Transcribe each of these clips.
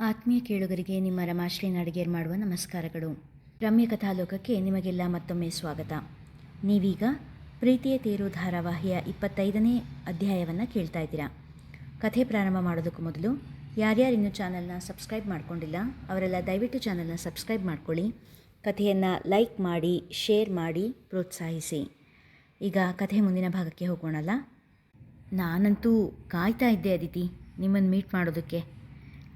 ಆತ್ಮೀಯ ಕೇಳುಗರಿಗೆ ನಿಮ್ಮ ರಮಾಶ್ರೀ ಅಡುಗೆರ್ ಮಾಡುವ ನಮಸ್ಕಾರಗಳು. ರಮ್ಯ ಕಥಾಲೋಕಕ್ಕೆ ನಿಮಗೆಲ್ಲ ಮತ್ತೊಮ್ಮೆ ಸ್ವಾಗತ. ನೀವೀಗ ಪ್ರೀತಿಯ ತೇರು ಧಾರಾವಾಹಿಯ ಇಪ್ಪತ್ತೈದನೇ ಅಧ್ಯಾಯವನ್ನು ಕೇಳ್ತಾ ಇದ್ದೀರಾ. ಕಥೆ ಪ್ರಾರಂಭ ಮಾಡೋದಕ್ಕೂ ಮೊದಲು ಯಾರ್ಯಾರು ಇನ್ನೂ ಚಾನಲ್ನ ಸಬ್ಸ್ಕ್ರೈಬ್ ಮಾಡ್ಕೊಂಡಿಲ್ಲ, ಅವರೆಲ್ಲ ದಯವಿಟ್ಟು ಚಾನಲ್ನ ಸಬ್ಸ್ಕ್ರೈಬ್ ಮಾಡ್ಕೊಳ್ಳಿ. ಕಥೆಯನ್ನು ಲೈಕ್ ಮಾಡಿ, ಶೇರ್ ಮಾಡಿ, ಪ್ರೋತ್ಸಾಹಿಸಿ. ಈಗ ಕಥೆ ಮುಂದಿನ ಭಾಗಕ್ಕೆ ಹೋಗೋಣಲ್ಲ. ನಾನಂತೂ ಕಾಯ್ತಾ ಇದ್ದೆ ಅದಿತಿ ನಿಮ್ಮನ್ನು ಮೀಟ್ ಮಾಡೋದಕ್ಕೆ.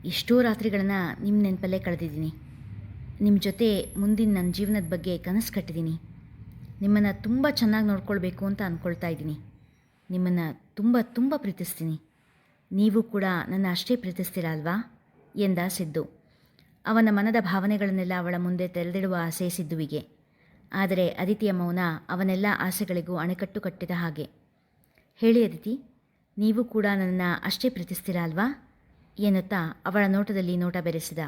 ಎಷ್ಟೋ ರಾತ್ರಿಗಳನ್ನು ನಿಮ್ಮ ನೆನಪಲ್ಲೇ ಕಳೆದಿದ್ದೀನಿ. ನಿಮ್ಮ ಜೊತೆ ಮುಂದಿನ ನನ್ನ ಜೀವನದ ಬಗ್ಗೆ ಕನಸು ಕಟ್ಟಿದ್ದೀನಿ ನಿಮ್ಮನ್ನು ತುಂಬ ಚೆನ್ನಾಗಿ ನೋಡ್ಕೊಳ್ಬೇಕು ಅಂತ ಅಂದ್ಕೊಳ್ತಾ ಇದ್ದೀನಿ. ನಿಮ್ಮನ್ನು ತುಂಬ ತುಂಬ ಪ್ರೀತಿಸ್ತೀನಿ. ನೀವು ಕೂಡ ನನ್ನ ಅಷ್ಟೇ ಪ್ರೀತಿಸ್ತೀರ ಅಲ್ವಾ? ಎಂದ ಸಿದ್ದು. ಅವನ ಮನದ ಭಾವನೆಗಳನ್ನೆಲ್ಲ ಅವಳ ಮುಂದೆ ತೆರೆದಿಡುವ ಆಸೆ ಸಿದ್ದುವಿಗೆ. ಆದರೆ ಅದಿತಿಯ ಮೌನ ಅವನೆಲ್ಲ ಆಸೆಗಳಿಗೂ ಅಣೆಕಟ್ಟು ಕಟ್ಟಿದ ಹಾಗೆ. ಹೇಳಿ ಅದಿತಿ ನೀವು ಕೂಡ ನನ್ನ ಅಷ್ಟೇ ಪ್ರೀತಿಸ್ತೀರಾ ಅಲ್ವಾ? ಎನ್ನುತ್ತಾ ಅವಳ ನೋಟದಲ್ಲಿ ನೋಟ ಬೆರೆಸಿದ.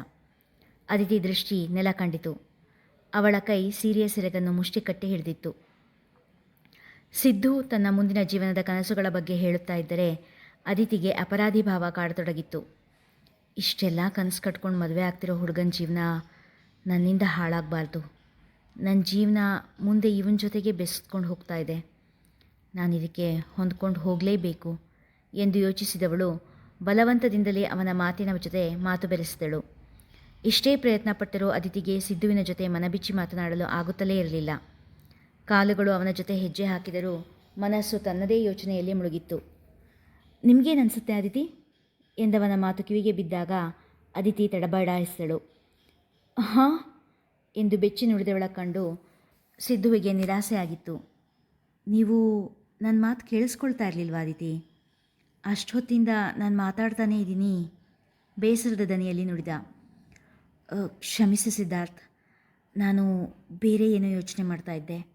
ಅದಿತಿ ದೃಷ್ಟಿ ನೆಲ ಕಂಡಿತು. ಅವಳ ಕೈ ಸೀರೆಯ ಸೆರಗನ್ನು ಮುಷ್ಟಿಕಟ್ಟಿ ಹಿಡಿದಿತ್ತು. ಸಿದ್ದು ತನ್ನ ಮುಂದಿನ ಜೀವನದ ಕನಸುಗಳ ಬಗ್ಗೆ ಹೇಳುತ್ತಾ ಇದ್ದರೆ ಅದಿತಿಗೆ ಅಪರಾಧಿ ಭಾವ ಕಾಡತೊಡಗಿತ್ತು. ಇಷ್ಟೆಲ್ಲ ಕನಸು ಕಟ್ಕೊಂಡು ಮದುವೆ ಆಗ್ತಿರೋ ಹುಡುಗನ ಜೀವನ ನನ್ನಿಂದ ಹಾಳಾಗಬಾರ್ದು. ನನ್ನ ಜೀವನ ಮುಂದೆ ಇವನ ಜೊತೆಗೆ ಬೆಸ್ಕೊಂಡು ಹೋಗ್ತಾ ಇದೆ. ನಾನು ಇದಕ್ಕೆ ಹೊಂದ್ಕೊಂಡು ಹೋಗಲೇಬೇಕು ಎಂದು ಯೋಚಿಸಿದವಳು ಬಲವಂತದಿಂದಲೇ ಅವನ ಮಾತಿನ ಜೊತೆ ಮಾತು ಬೆರೆಸಿದಳು. ಇಷ್ಟೇ ಪ್ರಯತ್ನ ಪಟ್ಟರೂ ಅದಿತಿಗೆ ಸಿದ್ಧುವಿನ ಜೊತೆ ಮನಬಿಚ್ಚಿ ಮಾತನಾಡಲು ಆಗುತ್ತಲೇ ಇರಲಿಲ್ಲ. ಕಾಲುಗಳು ಅವನ ಜೊತೆ ಹೆಜ್ಜೆ ಹಾಕಿದರೂ ಮನಸ್ಸು ತನ್ನದೇ ಯೋಚನೆಯಲ್ಲಿ ಮುಳುಗಿತ್ತು. ನಿಮಗೇನನ್ಸುತ್ತೆ ಅದಿತಿ? ಎಂದವನ ಮಾತು ಕಿವಿಗೆ ಬಿದ್ದಾಗ ಅದಿತಿ ತಡಬಡಾಯಿಸಿದಳು. ಹಾಂ? ಎಂದು ಬೆಚ್ಚಿ ನುಡಿದವಳ ಕಂಡು ಸಿದ್ದುವಿಗೆ ನಿರಾಸೆಯಾಗಿತ್ತು. ನೀವು ನನ್ನ ಮಾತು ಕೇಳಿಸ್ಕೊಳ್ತಾ ಇರಲಿಲ್ವಾ ಅದಿತಿ? ಅಷ್ಟೊತ್ತಿಂದ ನಾನು ಮಾತಾಡ್ತಾನೇ ಇದ್ದೀನಿ. ಬೇಸರದ ದನಿಯಲ್ಲಿ ನುಡಿದ. "ಅ, ಕ್ಷಮಿಸಿ ಸಿದ್ಧಾರ್ಥ್. ನಾನು ಬೇರೆ ಏನೋ ಯೋಚನೆ ಮಾಡ್ತಾ ಇದ್ದೆ.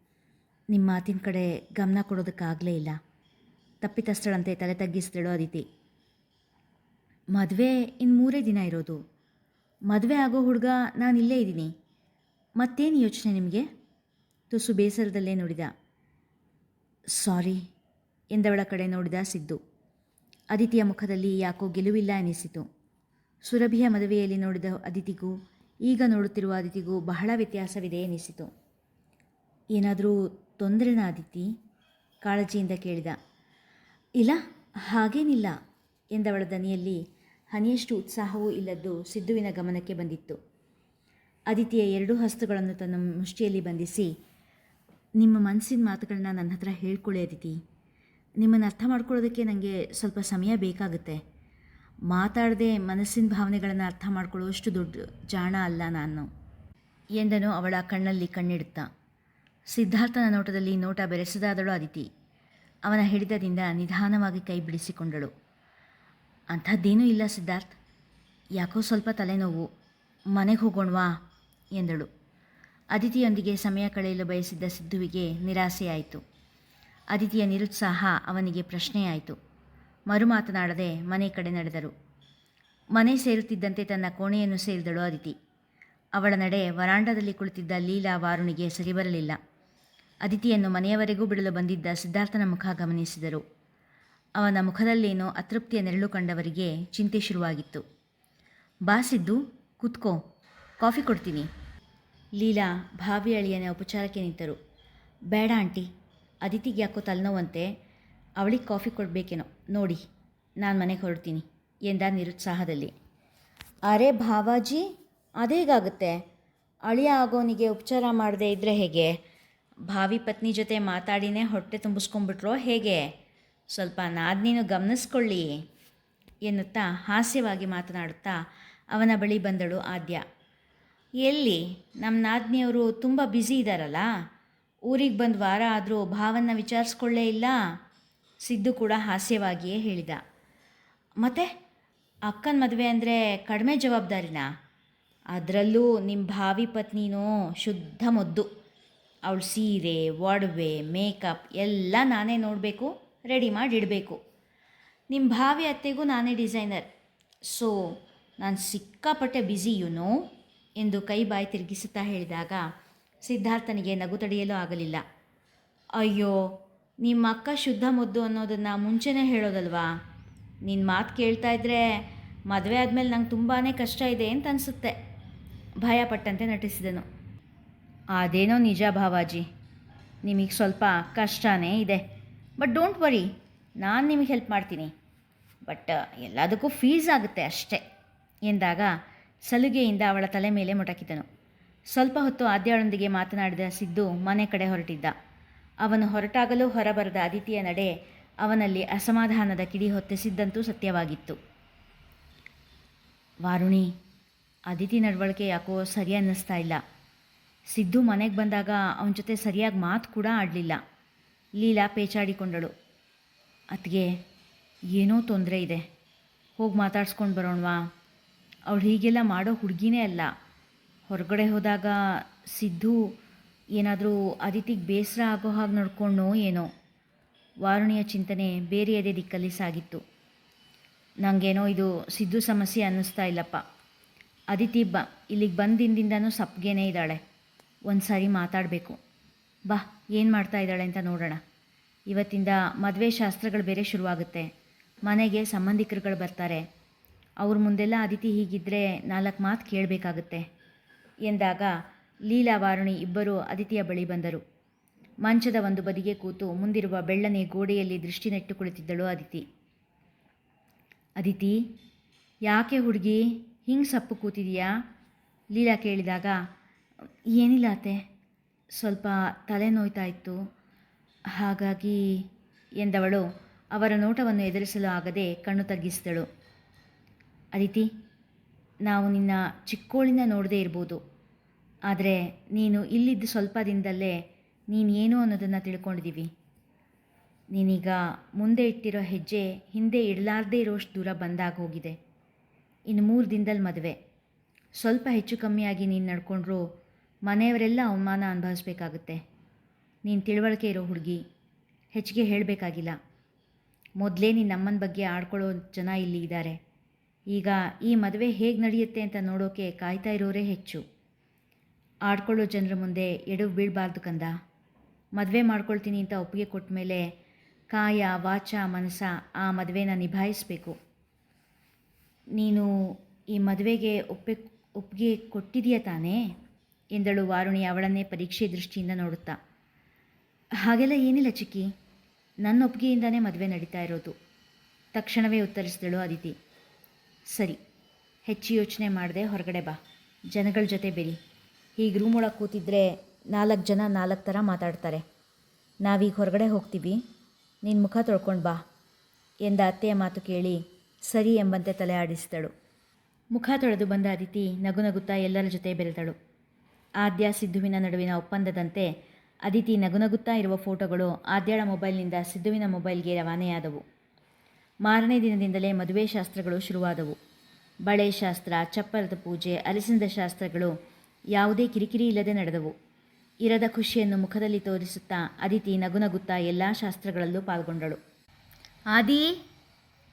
ನಿಮ್ಮ ಮಾತಿನ ಕಡೆ ಗಮನ ಕೊಡೋದಕ್ಕಾಗಲೇ ಇಲ್ಲ. ತಪ್ಪಿತಸ್ಥಳಂತೆ ತಲೆ ತಗ್ಗಿಸಿದಳು ಅದಿತಿ ಮದುವೆ ಇನ್ನು ಮೂರೇ ದಿನ ಇರೋದು. ಮದುವೆ ಆಗೋ ಹುಡುಗ ನಾನು ಇಲ್ಲೇ ಇದ್ದೀನಿ. ಮತ್ತೇನು ಯೋಚನೆ ನಿಮಗೆ? ತುಸು ಬೇಸರದಲ್ಲೇ ನುಡಿದ. ಸಾರಿ ಎಂದವಳ ಕಡೆ ನೋಡಿದ ಸಿದ್ದು. ಅದಿತಿಯ ಮುಖದಲ್ಲಿ ಯಾಕೋ ಗೆಲುವಿಲ್ಲ ಎನಿಸಿತು. ಸುರಭಿಯ ಮದುವೆಯಲ್ಲಿ ನೋಡಿದ ಅದಿತಿಗೂ ಈಗ ನೋಡುತ್ತಿರುವ ಅದಿತಿಗೂ ಬಹಳ ವ್ಯತ್ಯಾಸವಿದೆ ಎನಿಸಿತು. ಏನಾದರೂ ತೊಂದರೆನ ಅದಿತಿ ಕಾಳಜಿಯಿಂದ ಕೇಳಿದ. ಇಲ್ಲ, ಹಾಗೇನಿಲ್ಲ ಎಂದವಳ ದನಿಯಲ್ಲಿ ಹನಿಯಷ್ಟು ಉತ್ಸಾಹವೂ ಇಲ್ಲದ್ದು ಸಿದ್ಧುವಿನ ಗಮನಕ್ಕೆ ಬಂದಿತ್ತು. ಅದಿತಿಯ ಎರಡೂ ಹಸ್ತುಗಳನ್ನು ತನ್ನ ಮುಷ್ಟಿಯಲ್ಲಿ ಬಂಧಿಸಿ, ನಿಮ್ಮ ಮನಸ್ಸಿನ ಮಾತುಗಳನ್ನ ನನ್ನ ಹತ್ರ ಹೇಳ್ಕೊಳ್ಳಿ ಅದಿತಿ ನಿಮ್ಮನ್ನು ಅರ್ಥ ಮಾಡ್ಕೊಳ್ಳೋದಕ್ಕೆ ನನಗೆ ಸ್ವಲ್ಪ ಸಮಯ ಬೇಕಾಗುತ್ತೆ. ಮಾತಾಡದೆ ಮನಸ್ಸಿನ ಭಾವನೆಗಳನ್ನು ಅರ್ಥ ಮಾಡ್ಕೊಳ್ಳುವಷ್ಟು ದೊಡ್ಡ ಜಾಣ ಅಲ್ಲ ನಾನು. ಎಂದನು ಅವಳ ಕಣ್ಣಲ್ಲಿ ಕಣ್ಣಿಡುತ್ತಾ. ಸಿದ್ಧಾರ್ಥನ ನೋಟದಲ್ಲಿ ನೋಟ ಬೆರೆಸದಾದಳು ಅದಿತಿ ಅವನ ಹಿಡಿತದಿಂದ ನಿಧಾನವಾಗಿ ಕೈ ಬಿಡಿಸಿಕೊಂಡಳು. ಅಂಥದ್ದೇನೂ ಇಲ್ಲ ಸಿದ್ಧಾರ್ಥ್. ಯಾಕೋ ಸ್ವಲ್ಪ ತಲೆನೋವು. ಮನೆಗೆ ಹೋಗೋಣವಾ? ಎಂದಳು. ಅದಿತಿಯೊಂದಿಗೆ ಸಮಯ ಕಳೆಯಲು ಬಯಸಿದ್ದ ಸಿದ್ಧುವಿಗೆ ನಿರಾಸೆಯಾಯಿತು. ಅದಿತಿಯ ನಿರುತ್ಸಾಹ ಅವನಿಗೆ ಪ್ರಶ್ನೆಯಾಯಿತು. ಮರು ಮಾತನಾಡದೆ ಮನೆ ಕಡೆ ನಡೆದರು. ಮನೆ ಸೇರುತ್ತಿದ್ದಂತೆ ತನ್ನ ಕೋಣೆಯನ್ನು ಸೇರಿದಳು ಅದಿತಿ ಅವಳ ನಡೆ ವರಾಂಡದಲ್ಲಿ ಕುಳಿತಿದ್ದ ಲೀಲಾ ವಾರುಣಿಗೆ ಸರಿಬರಲಿಲ್ಲ. ಅದಿತಿಯನ್ನು ಮನೆಯವರೆಗೂ ಬಿಡಲು ಬಂದಿದ್ದ ಸಿದ್ಧಾರ್ಥನ ಮುಖ ಗಮನಿಸಿದರು. ಅವನ ಮುಖದಲ್ಲೇನೋ ಅತೃಪ್ತಿಯ ನೆರಳು ಕಂಡವರಿಗೆ ಚಿಂತೆ ಶುರುವಾಗಿತ್ತು. ಬಾಸಿದ್ದು ಕುತ್ಕೋ. ಕಾಫಿ ಕೊಡ್ತೀನಿ. ಲೀಲಾ ಭಾವಿ ಅಳಿಯನ ಉಪಚಾರಕ್ಕೆ ನಿಂತರು. ಬೇಡ ಆಂಟಿ ಅದಿತಿಗೆ ಯಾಕೋ ತಲೆನೋವಂತೆ, ಅವಳಿಗೆ ಕಾಫಿ ಕೊಡಬೇಕೇನೋ, ನೋಡಿ, ನಾನು ಮನೆಗೆ ಹೊರಡ್ತೀನಿ, ಎಂದ ನಿರುತ್ಸಾಹದಲ್ಲಿ. ಅರೆ ಭಾವಾಜಿ, ಅದೇಗಾಗುತ್ತೆ? ಅಳಿಯ ಆಗೋನಿಗೆ ಉಪಚಾರ ಮಾಡದೇ ಇದ್ದರೆ ಹೇಗೆ? ಭಾವಿ ಪತ್ನಿ ಜೊತೆ ಮಾತಾಡಿನೇ ಹೊಟ್ಟೆ ತುಂಬಿಸ್ಕೊಂಡ್ಬಿಟ್ರೋ ಹೇಗೆ? ಸ್ವಲ್ಪ ನಾದ್ನೀನು ಗಮನಿಸ್ಕೊಳ್ಳಿ, ಎನ್ನುತ್ತಾ ಹಾಸ್ಯವಾಗಿ ಮಾತನಾಡುತ್ತಾ ಅವನ ಬಳಿ ಬಂದಳು ಆದ್ಯ. ಎಲ್ಲಿ? ನಮ್ಮ ನಾದ್ನಿಯವರು ತುಂಬ ಬ್ಯುಸಿ ಇದ್ದಾರಲ್ಲ ಊರಿಗೆ ಬಂದು ವಾರ ಆದರೂ ಭಾವನ್ನ ವಿಚಾರಿಸ್ಕೊಳ್ಳೇ ಇಲ್ಲ. ಸಿದ್ದು ಕೂಡ ಹಾಸ್ಯವಾಗಿಯೇ ಹೇಳಿದ. ಮತ್ತೆ ಅಕ್ಕನ ಮದುವೆ ಅಂದರೆ ಕಡಿಮೆ ಜವಾಬ್ದಾರಿನಾ? ಅದರಲ್ಲೂ ನಿಮ್ಮ ಭಾವಿ ಪತ್ನಿನೂ ಶುದ್ಧ ಮೊದ್ದು. ಅವಳು ಸೀರೆ, ಒಡವೆ, ಮೇಕಪ್ ಎಲ್ಲ ನಾನೇ ನೋಡಬೇಕು, ರೆಡಿ ಮಾಡಿ ಇಡಬೇಕು ನಿಮ್ಮ ಭಾವಿ ಅತ್ತೆಗೂ ನಾನೇ ಡಿಸೈನರ್. ಸೊ, ನಾನು ಸಿಕ್ಕಾಪಟ್ಟೆ ಬ್ಯುಸಿ ಯುನೋ ಎಂದು ಕೈ ಬಾಯಿ ತಿರುಗಿಸುತ್ತಾ ಹೇಳಿದಾಗ ಸಿದ್ಧಾರ್ಥನಿಗೆ ನಗು ತಡೆಯಲು ಆಗಲಿಲ್ಲ. ಅಯ್ಯೋ, ನಿಮ್ಮ ಅಕ್ಕ ಶುದ್ಧ ಮುದ್ದು ಅನ್ನೋದನ್ನು ಮುಂಚೆನೇ ಹೇಳೋದಲ್ವಾ? ನಿನ್ನ ಮಾತು ಕೇಳ್ತಾ ಇದ್ದರೆ ಮದುವೆ ಆದಮೇಲೆ ನಂಗೆ ತುಂಬಾ ಕಷ್ಟ ಇದೆ ಅಂತ ಅನಿಸುತ್ತೆ. ಭಯಪಟ್ಟಂತೆ ನಟಿಸಿದನು. ಅದೇನೋ ನಿಜ ಭಾವಾಜಿ. ನಿಮಗೆ ಸ್ವಲ್ಪ ಕಷ್ಟನೇ ಇದೆ. ಬಟ್ ಡೋಂಟ್ ವರಿ, ನಾನು ನಿಮಗೆ ಹೆಲ್ಪ್ ಮಾಡ್ತೀನಿ. ಬಟ್, ಎಲ್ಲದಕ್ಕೂ ಫೀಸ್ ಆಗುತ್ತೆ ಅಷ್ಟೇ ಎಂದಾಗ ಸಲುಗೆಯಿಂದ ಅವಳ ತಲೆ ಮೇಲೆ ಮೊಟಕಿದನು. ಸ್ವಲ್ಪ ಹೊತ್ತು ಆದ್ಯಾಳೊಂದಿಗೆ ಮಾತನಾಡಿದ ಸಿದ್ದು ಮನೆ ಕಡೆ ಹೊರಟಿದ್ದ. ಅವನು ಹೊರಟಾಗಲೂ ಹೊರಬರದ ಅದಿತಿಯ ನಡೆ ಅವನಲ್ಲಿ ಅಸಮಾಧಾನದ ಕಿಡಿ ಹೊತ್ತಿಸಿದ್ದಂತೂ ಸತ್ಯವಾಗಿತ್ತು. ವಾರುಣಿ ಅದಿತಿ ನಡವಳಿಕೆ ಯಾಕೋ ಸರಿ ಅನ್ನಿಸ್ತಾ ಇಲ್ಲ. ಸಿದ್ದು ಮನೆಗೆ ಬಂದಾಗ ಅವನ ಜೊತೆ ಸರಿಯಾಗಿ ಮಾತು ಕೂಡ ಆಡಲಿಲ್ಲ. ಲೀಲಾ ಪೇಚಾಡಿಕೊಂಡಳು. ಅತ್ಗೆ ಏನೋ ತೊಂದರೆ ಇದೆ. ಹೋಗಿ ಮಾತಾಡ್ಸ್ಕೊಂಡು ಬರೋಣವಾ? ಅವಳು ಹೀಗೆಲ್ಲ ಮಾಡೋ ಹುಡುಗಿನೇ ಅಲ್ಲ. ಹೊರಗಡೆ ಹೋದಾಗ ಸಿದ್ದು ಏನಾದರೂ ಅದಿತಿಗೆ ಬೇಸರ ಆಗೋ ಹಾಗೆ ನೋಡ್ಕೊಂಡೋ ಏನೋ? ವಾರುಣಿಯ ಚಿಂತನೆ ಬೇರೆಯದೇ ದಿಕ್ಕಲ್ಲಿ ಸಾಗಿತ್ತು. ನನಗೇನೋ ಇದು ಸಿದ್ದು ಸಮಸ್ಯೆ ಅನ್ನಿಸ್ತಾ ಇಲ್ಲಪ್ಪ. ಅದಿತಿ ಬ, ಇಲ್ಲಿಗೆ ಬಂದಿಂದಿಂದನೂ ಸಪ್ಗೇನೇ ಇದ್ದಾಳೆ. ಒಂದು ಸಾರಿ ಮಾತಾಡಬೇಕು. ಬಾ, ಏನು ಮಾಡ್ತಾ ಇದ್ದಾಳೆ ಅಂತ ನೋಡೋಣ. ಇವತ್ತಿಂದ ಮದುವೆ ಶಾಸ್ತ್ರಗಳು ಬೇರೆ ಶುರುವಾಗುತ್ತೆ. ಮನೆಗೆ ಸಂಬಂಧಿಕರುಗಳು ಬರ್ತಾರೆ. ಅವ್ರ ಮುಂದೆಲ್ಲ ಅದಿತಿ ಹೀಗಿದ್ದರೆ ನಾಲ್ಕು ಮಾತು ಕೇಳಬೇಕಾಗುತ್ತೆ. ಎಂದಾಗ ಲೀಲಾ ವಾರುಣಿ ಇಬ್ಬರೂ ಅದಿತಿಯ ಬಳಿ ಬಂದರು. ಮಂಚದ ಒಂದು ಬದಿಗೆ ಕೂತು ಮುಂದಿರುವ ಬೆಳ್ಳನೆ ಗೋಡೆಯಲ್ಲಿ ದೃಷ್ಟಿ ನೆಟ್ಟು ಕುಳಿತಿದ್ದಳು ಅದಿತಿ ಅದಿತಿ ಯಾಕೆ ಹುಡುಗಿ? ಹಿಂಗೆ ಸಪ್ಪು ಕೂತಿದೀಯಾ? ಲೀಲಾ ಕೇಳಿದಾಗ, ಏನಿಲ್ಲ ಅತ್ತೆ, ಸ್ವಲ್ಪ ತಲೆ ನೋಯ್ತಾ ಇತ್ತು ಹಾಗಾಗಿ ಎಂದವಳು ಅವರ ನೋಟವನ್ನು ಎದುರಿಸಲು ಆಗದೆ ಕಣ್ಣು ತಗ್ಗಿಸಿದಳು. ಅದಿತಿ ನಾವು ನಿನ್ನ ಚಿಕ್ಕೋಳಿನ ನೋಡದೇ ಇರ್ಬೋದು. ಆದರೆ ನೀನು ಇಲ್ಲಿದ್ದ ಸ್ವಲ್ಪ ದಿನದಲ್ಲೇ ನೀನೇನು ಅನ್ನೋದನ್ನು ತಿಳ್ಕೊಂಡಿದ್ದೀವಿ. ನೀನೀಗ ಮುಂದೆ ಇಟ್ಟಿರೋ ಹೆಜ್ಜೆ ಹಿಂದೆ ಇಡಲಾರ್ದೇ ಇರೋಷ್ಟು ದೂರ ಬಂದಾಗ ಹೋಗಿದೆ. ಇನ್ನು ಮೂರು ದಿನದಲ್ಲಿ ಮದುವೆ. ಸ್ವಲ್ಪ ಹೆಚ್ಚು ಕಮ್ಮಿಯಾಗಿ ನೀನು ನಡ್ಕೊಂಡ್ರೂ ಮನೆಯವರೆಲ್ಲ ಅವಮಾನ ಅನುಭವಿಸ್ಬೇಕಾಗುತ್ತೆ. ನೀನು ತಿಳುವಳಿಕೆ ಇರೋ ಹುಡುಗಿ ಹೆಚ್ಚಿಗೆ ಹೇಳಬೇಕಾಗಿಲ್ಲ. ಮೊದಲೇ ನೀನು ನಮ್ಮನ ಬಗ್ಗೆ ಆಡ್ಕೊಳ್ಳೋ ಜನ ಇಲ್ಲಿ ಇದ್ದಾರೆ ಈಗ ಈ ಮದುವೆ ಹೇಗೆ ನಡೆಯುತ್ತೆ ಅಂತ ನೋಡೋಕೆ ಕಾಯ್ತಾ ಇರೋರೇ ಹೆಚ್ಚು. ಆಡ್ಕೊಳ್ಳೋ ಜನರ ಮುಂದೆ ಎಡವು ಬೀಳಬಾರ್ದು ಕಂದ. ಮದುವೆ ಮಾಡ್ಕೊಳ್ತೀನಿ ಅಂತ ಒಪ್ಪಿಗೆ ಕೊಟ್ಟ ಮೇಲೆ ಕಾಯ, ವಾಚ ಮನಸ ಆ ಮದುವೆನ ನಿಭಾಯಿಸಬೇಕು. ನೀನು ಈ ಮದುವೆಗೆ ಒಪ್ಪೆ, ಒಪ್ಪಿಗೆ ಕೊಟ್ಟಿದೆಯಾ ತಾನೇ? ಎಂದಳು ವಾರುಣಿ ಅವಳನ್ನೇ ಪರೀಕ್ಷೆ ದೃಷ್ಟಿಯಿಂದ ನೋಡುತ್ತಾ. ಹಾಗೆಲ್ಲ ಏನಿಲ್ಲ ಚಿಕ್ಕಿ. ನನ್ನ ಒಪ್ಪಿಗೆಯಿಂದನೇ ಮದುವೆ ನಡೀತಾ ಇರೋದು. ತಕ್ಷಣವೇ ಉತ್ತರಿಸಿದಳು ಅದಿತಿ ಸರಿ, ಹೆಚ್ಚು ಯೋಚನೆ ಮಾಡದೆ ಹೊರಗಡೆ ಬಾ. ಜನಗಳ ಜೊತೆ ಬೆರಿ ಹೀಗೆ ರೂಮ್ ಒಳಗೆ ಕೂತಿದ್ರೆ ನಾಲ್ಕು ಜನ ನಾಲ್ಕು ಥರ ಮಾತಾಡ್ತಾರೆ. ನಾವೀಗ ಹೊರಗಡೆ ಹೋಗ್ತೀವಿ. ನಿನ್ನ ಮುಖ ತೊಳ್ಕೊಂಡು ಬಾ ಎಂದ ಅತ್ತೆಯ ಮಾತು ಕೇಳಿ ಸರಿ ಎಂಬಂತೆ ತಲೆ ಆಡಿಸಿದಳು ಮುಖ ತೊಳೆದು ಬಂದ ಅದಿತಿ ನಗು ನಗುತ್ತಾ ಎಲ್ಲರ ಜೊತೆ ಬೆರೆತಳು. ಆದ್ಯ ಸಿದ್ಧುವಿನ ನಡುವಿನ ಒಪ್ಪಂದದಂತೆ ಅದಿತಿ ನಗುನಗುತ್ತಾ ಇರುವ ಫೋಟೋಗಳು ಆದ್ಯಳ ಮೊಬೈಲ್ನಿಂದ ಸಿದ್ಧುವಿನ ಮೊಬೈಲ್ಗೆ ರವಾನೆಯಾದವು. ಮಾರನೇ ದಿನದಿಂದಲೇ ಮದುವೆ ಶಾಸ್ತ್ರಗಳು ಶುರುವಾದವು. ಬಳೆ ಶಾಸ್ತ್ರ, ಚಪ್ಪರದ ಪೂಜೆ, ಅಲಸಿಂದ ಶಾಸ್ತ್ರಗಳು ಯಾವುದೇ ಕಿರಿಕಿರಿ ಇಲ್ಲದೆ ನಡೆದವು. ಇರದ ಖುಷಿಯನ್ನು ಮುಖದಲ್ಲಿ ತೋರಿಸುತ್ತಾ ಅದಿತಿ ನಗುನಗುತ್ತಾ ಎಲ್ಲ ಶಾಸ್ತ್ರಗಳಲ್ಲೂ ಪಾಲ್ಗೊಂಡಳು. ಆದಿ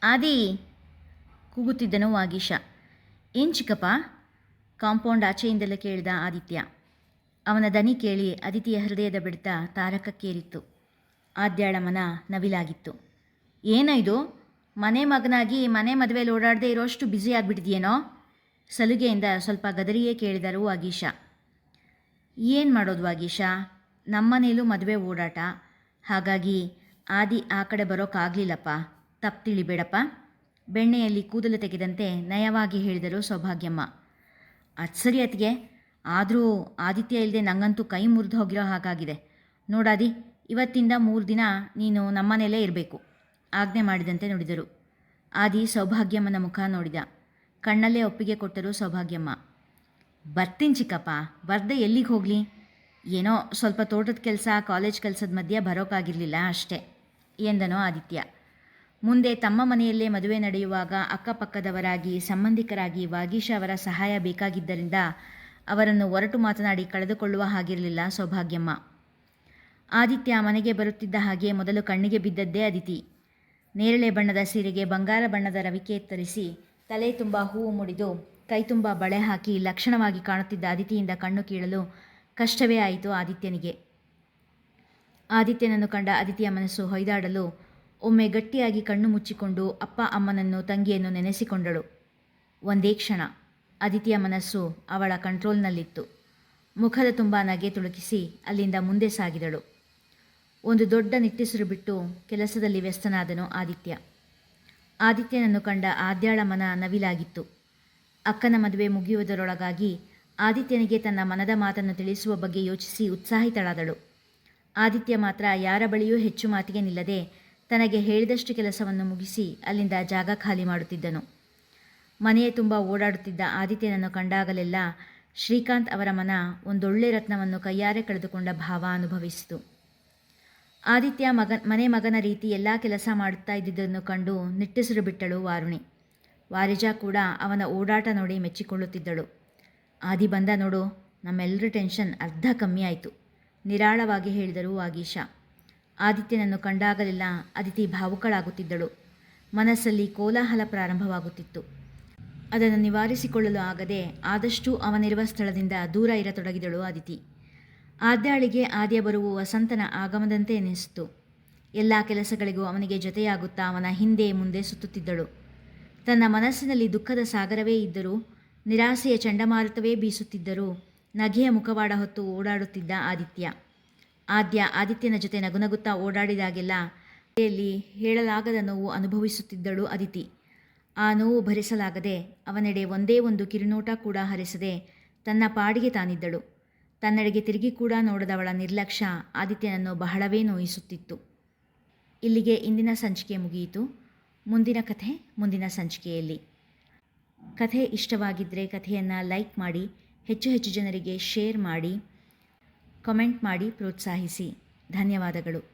ಆದಿ, ಕೂಗುತ್ತಿದ್ದನು ವಾಗೀಶ. ಏನು ಚಿಕ್ಕಪ್ಪ? ಕಾಂಪೌಂಡ್ ಆಚೆಯಿಂದಲೇ ಕೇಳಿದ ಆದಿತ್ಯ. ಅವನ ದನಿ ಕೇಳಿ ಅದಿತಿಯ ಹೃದಯದ ಬಿಡ್ತ ತಾರಕಕ್ಕೇರಿತ್ತು. ಆದ್ಯಾಳ ಮನ ನವಿಲಾಗಿತ್ತು ಏನಾಯ್ದು ಮನೆ ಮಗನಾಗಿ ಮನೆ ಮದುವೆಯಲ್ಲಿ ಓಡಾಡದೆ ಇರೋಷ್ಟು ಬ್ಯುಸಿ ಆಗಿಬಿಟ್ಟಿದೆಯೇನೋ? ಸಲುಗೆಯಿಂದ ಸ್ವಲ್ಪ ಗದರಿಯೇ ಕೇಳಿದರು ವಾಗೀಶ ಏನು ಮಾಡೋದು ವಾಗೀಶ ನಮ್ಮನೇಲೂ ಮದುವೆ ಓಡಾಟ. ಹಾಗಾಗಿ ಆದಿ ಆ ಕಡೆ ಬರೋಕ್ಕಾಗಲಿಲ್ಲಪ್ಪ ತಪ್ಪು ತಿಳಿಬೇಡಪ್ಪ. ಬೆಣ್ಣೆಯಲ್ಲಿ ಕೂದಲು ತೆಗೆದಂತೆ ನಯವಾಗಿ ಹೇಳಿದರು ಸೌಭಾಗ್ಯಮ್ಮ. ಅದು ಸರಿ ಅತ್ತಿಗೆ. ಆದರೂ ಆದಿತ್ಯ ಇಲ್ಲದೆ ನಂಗಂತೂ ಕೈ ಮುರಿದು ಹೋಗಿರೋ ಹಾಗಾಗಿದೆ. ನೋಡಾದಿ, ಇವತ್ತಿಂದ ಮೂರು ದಿನ ನೀನು ನಮ್ಮನೇಲೇ ಇರಬೇಕು. ಆಜ್ಞೆ ಮಾಡಿದಂತೆ ನುಡಿದರು. ಆದಿ ಸೌಭಾಗ್ಯಮ್ಮನ ಮುಖ ನೋಡಿದ. ಕಣ್ಣಲ್ಲೇ ಒಪ್ಪಿಗೆ ಕೊಟ್ಟರು ಸೌಭಾಗ್ಯಮ್ಮ. ಬರ್ತೀನಿ ಚಿಕ್ಕಪ್ಪ, ಬರ್ದೆ ಎಲ್ಲಿಗೆ ಹೋಗಲಿ? ಏನೋ ಸ್ವಲ್ಪ ತೋಟದ ಕೆಲಸ, ಕಾಲೇಜ್ ಕೆಲಸದ ಮಧ್ಯೆ ಬರೋಕ್ಕಾಗಿರಲಿಲ್ಲ ಅಷ್ಟೇ, ಎಂದನೋ ಆದಿತ್ಯ. ಮುಂದೆ ತಮ್ಮ ಮನೆಯಲ್ಲೇ ಮದುವೆ ನಡೆಯುವಾಗ ಅಕ್ಕಪಕ್ಕದವರಾಗಿ, ಸಂಬಂಧಿಕರಾಗಿ ವಾಗೀಶ ಅವರ ಸಹಾಯ ಬೇಕಾಗಿದ್ದರಿಂದ ಅವರನ್ನು ಒರಟು ಮಾತನಾಡಿ ಕಳೆದುಕೊಳ್ಳುವ ಹಾಗಿರಲಿಲ್ಲ ಸೌಭಾಗ್ಯಮ್ಮ. ಆದಿತ್ಯ ಮನೆಗೆ ಬರುತ್ತಿದ್ದ ಹಾಗೆ ಮೊದಲು ಕಣ್ಣಿಗೆ ಬಿದ್ದದ್ದೇ ಅದಿತಿ. ನೇರಳೆ ಬಣ್ಣದ ಸೀರೆಗೆ ಬಂಗಾರ ಬಣ್ಣದ ರವಿಕೆ ತರಿಸಿ ತಲೆ ತುಂಬ ಹೂವು ಮುಡಿದು ಕೈ ತುಂಬ ಬಳೆ ಹಾಕಿ ಲಕ್ಷಣವಾಗಿ ಕಾಣುತ್ತಿದ್ದ ಆದಿತಿಯಿಂದ ಕಣ್ಣು ಕೀಳಲು ಕಷ್ಟವೇ ಆಯಿತು ಆದಿತ್ಯನಿಗೆ. ಆದಿತ್ಯನನ್ನು ಕಂಡ ಆದಿತ್ಯ ಮನಸ್ಸು ಹೊಯ್ದಾಡಲು ಒಮ್ಮೆ ಗಟ್ಟಿಯಾಗಿ ಕಣ್ಣು ಮುಚ್ಚಿಕೊಂಡು ಅಪ್ಪ ಅಮ್ಮನನ್ನು ತಂಗಿಯನ್ನು ನೆನೆಸಿಕೊಂಡಳು. ಒಂದೇ ಕ್ಷಣ ಆದಿತ್ಯ ಮನಸ್ಸು ಅವಳ ಕಂಟ್ರೋಲ್ನಲ್ಲಿತ್ತು ಮುಖದ ತುಂಬ ನಗೆ ತುಳುಕಿಸಿ ಅಲ್ಲಿಂದ ಮುಂದೆ ಸಾಗಿದಳು. ಒಂದು ದೊಡ್ಡ ನಿಟ್ಟುಸಿರು ಬಿಟ್ಟು ಕೆಲಸದಲ್ಲಿ ವ್ಯಸ್ತನಾದನು ಆದಿತ್ಯ. ಆದಿತ್ಯನನ್ನು ಕಂಡ ಆದ್ಯಾಳ ಮನ ನವಿಲಾಗಿತ್ತು. ಅಕ್ಕನ ಮದುವೆ ಮುಗಿಯುವುದರೊಳಗಾಗಿ ಆದಿತ್ಯನಿಗೆ ತನ್ನ ಮನದ ಮಾತನ್ನು ತಿಳಿಸುವ ಬಗ್ಗೆ ಯೋಚಿಸಿ ಉತ್ಸಾಹಿತಳಾದಳು. ಆದಿತ್ಯ ಮಾತ್ರ ಯಾರ ಬಳಿಯೂ ಹೆಚ್ಚು ಮಾತಿಗೆ ನಿಲ್ಲದೆ ತನಗೆ ಹೇಳಿದಷ್ಟು ಕೆಲಸವನ್ನು ಮುಗಿಸಿ ಅಲ್ಲಿಂದ ಜಾಗ ಖಾಲಿ ಮಾಡುತ್ತಿದ್ದನು. ಮನೆಯ ತುಂಬ ಓಡಾಡುತ್ತಿದ್ದ ಆದಿತ್ಯನನ್ನು ಕಂಡಾಗಲೆಲ್ಲ ಶ್ರೀಕಾಂತ್ ಅವರ ಮನ ಒಂದೊಳ್ಳೆ ರತ್ನವನ್ನು ಕೈಯಾರೆ ಕಳೆದುಕೊಂಡ ಭಾವ ಅನುಭವಿಸಿತು. ಆದಿತ್ಯ ಮಗ ಮನೆ ಮಗನ ರೀತಿ ಎಲ್ಲ ಕೆಲಸ ಮಾಡುತ್ತಾ ಇದ್ದಿದ್ದನ್ನು ಕಂಡು ನಿಟ್ಟುಸಿರು ಬಿಟ್ಟಳು ವಾರುಣಿ. ವಾರಿಜಾ ಕೂಡ ಅವನ ಓಡಾಟ ನೋಡಿ ಮೆಚ್ಚಿಕೊಳ್ಳುತ್ತಿದ್ದಳು. ಆದಿ ಬಂದ ನೋಡು ನಮ್ಮೆಲ್ಲರ ಟೆನ್ಷನ್ ಅರ್ಧ ಕಮ್ಮಿ ಆಯಿತು, ನಿರಾಳವಾಗಿ ಹೇಳಿದರು ವಾಗೀಶ. ಆದಿತ್ಯನನ್ನು ಕಂಡಾಗಲೆಲ್ಲ ಅದಿತಿ ಭಾವುಕಳಾಗುತ್ತಿದ್ದಳು. ಮನಸ್ಸಲ್ಲಿ ಕೋಲಾಹಲ ಪ್ರಾರಂಭವಾಗುತ್ತಿತ್ತು. ಅದನ್ನು ನಿವಾರಿಸಿಕೊಳ್ಳಲು ಆಗದೆ ಆದಷ್ಟು ಅವನಿರುವ ಸ್ಥಳದಿಂದ ದೂರ ಇರತೊಡಗಿದಳು ಅದಿತಿ ಆದ್ಯಾಳಿಗೆ ಆದ್ಯ ಬರುವ ವಸಂತನ ಆಗಮದಂತೆ ಎನಿಸಿತು ಎಲ್ಲ ಕೆಲಸಗಳಿಗೂ ಅವನಿಗೆ ಜೊತೆಯಾಗುತ್ತಾ ಅವನ ಹಿಂದೆ ಮುಂದೆ ಸುತ್ತುತ್ತಿದ್ದಳು. ತನ್ನ ಮನಸ್ಸಿನಲ್ಲಿ ದುಃಖದ ಸಾಗರವೇ ಇದ್ದರೂ, ನಿರಾಸೆಯ ಚಂಡಮಾರುತವೇ ಬೀಸುತ್ತಿದ್ದರೂ, ನಗೆಯ ಮುಖವಾಡ ಹೊತ್ತು ಓಡಾಡುತ್ತಿದ್ದ ಆದಿತ್ಯ. ಆದ್ಯ ಆದಿತ್ಯನ ಜೊತೆ ನಗುನಗುತ್ತಾ ಓಡಾಡಿದಾಗೆಲ್ಲ ಯಲ್ಲಿ ಹೇಳಲಾಗದ ನೋವು ಅನುಭವಿಸುತ್ತಿದ್ದಳು ಅದಿತಿ ಆ ನೋವು ಭರಿಸಲಾಗದೆ ಅವನೆಡೆ ಒಂದೇ ಒಂದು ಕಿರುನೋಟ ಕೂಡ ಹರಿಸದೆ ತನ್ನ ಪಾಡಿಗೆ ತಾನಿದ್ದಳು. ತನ್ನೆಡೆಗೆ ತಿರುಗಿ ಕೂಡ ನೋಡದವಳ ನಿರ್ಲಕ್ಷ್ಯ ಆದಿತ್ಯನನ್ನು ಬಹಳವೇ ನೋಯಿಸುತ್ತಿತ್ತು. ಇಲ್ಲಿಗೆ ಇಂದಿನ ಸಂಚಿಕೆ ಮುಗಿಯಿತು. ಮುಂದಿನ ಕಥೆ ಮುಂದಿನ ಸಂಚಿಕೆಯಲ್ಲಿ. ಕಥೆ ಇಷ್ಟವಾಗಿದ್ದರೆ ಕಥೆಯನ್ನು ಲೈಕ್ ಮಾಡಿ, ಹೆಚ್ಚು ಹೆಚ್ಚು ಜನರಿಗೆ ಶೇರ್ ಮಾಡಿ, ಕಮೆಂಟ್ ಮಾಡಿ, ಪ್ರೋತ್ಸಾಹಿಸಿ. ಧನ್ಯವಾದಗಳು.